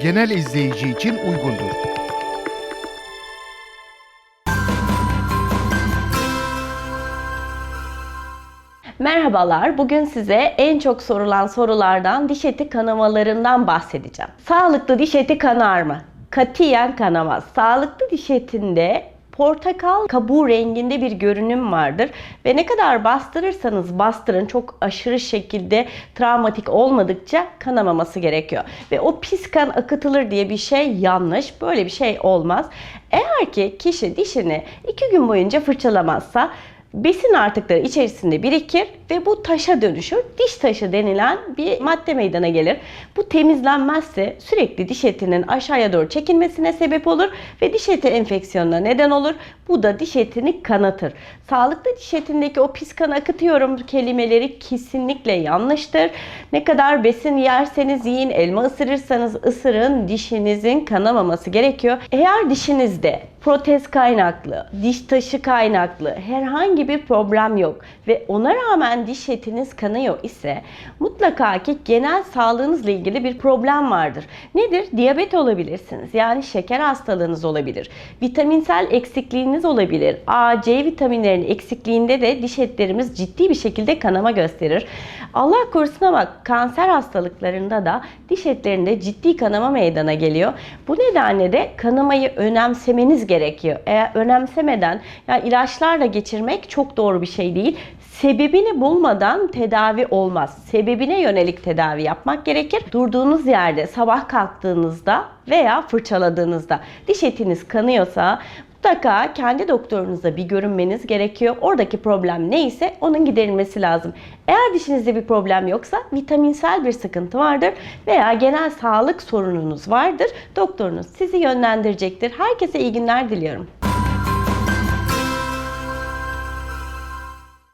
genel izleyici için uygundur. Merhabalar, bugün size en çok sorulan sorulardan diş eti kanamalarından bahsedeceğim. Sağlıklı diş eti kanar mı? Katiyen kanamaz. Sağlıklı diş etinde portakal kabuğu renginde bir görünüm vardır ve ne kadar bastırırsanız bastırın çok aşırı şekilde travmatik olmadıkça kanamaması gerekiyor. Ve o pis kan akıtılır diye bir şey yanlış. Böyle bir şey olmaz. Eğer ki kişi dişini iki gün boyunca fırçalamazsa besin artıkları içerisinde birikir ve bu taşa dönüşür. Diş taşı denilen bir madde meydana gelir. Bu temizlenmezse sürekli diş etinin aşağıya doğru çekilmesine sebep olur ve diş eti enfeksiyonuna neden olur. Bu da diş etini kanatır. Sağlıklı diş etindeki o pis kan akıtıyorum kelimeleri kesinlikle yanlıştır. Ne kadar besin yerseniz yiyin, elma ısırırsanız ısırın dişinizin kanamaması gerekiyor. Eğer dişinizde protez kaynaklı, diş taşı kaynaklı herhangi bir problem yok ve ona rağmen diş etiniz kanıyor ise mutlaka ki genel sağlığınızla ilgili bir problem vardır. Nedir? Diyabet olabilirsiniz. Yani şeker hastalığınız olabilir. Vitaminsel eksikliğiniz olabilir. A, C vitaminlerinin eksikliğinde de diş etlerimiz ciddi bir şekilde kanama gösterir. Allah korusun ama kanser hastalıklarında da diş etlerinde ciddi kanama meydana geliyor. Bu nedenle de kanamayı önemsemeniz gerekiyor. Eğer önemsemeden ya ilaçlarla geçirmek çok doğru bir şey değil. Sebebini bulmadan tedavi olmaz. Sebebine yönelik tedavi yapmak gerekir. Durduğunuz yerde sabah kalktığınızda veya fırçaladığınızda diş etiniz kanıyorsa mutlaka kendi doktorunuza bir görünmeniz gerekiyor. Oradaki problem neyse onun giderilmesi lazım. Eğer dişinizde bir problem yoksa vitaminsel bir sıkıntı vardır veya genel sağlık sorununuz vardır. Doktorunuz sizi yönlendirecektir. Herkese iyi günler diliyorum.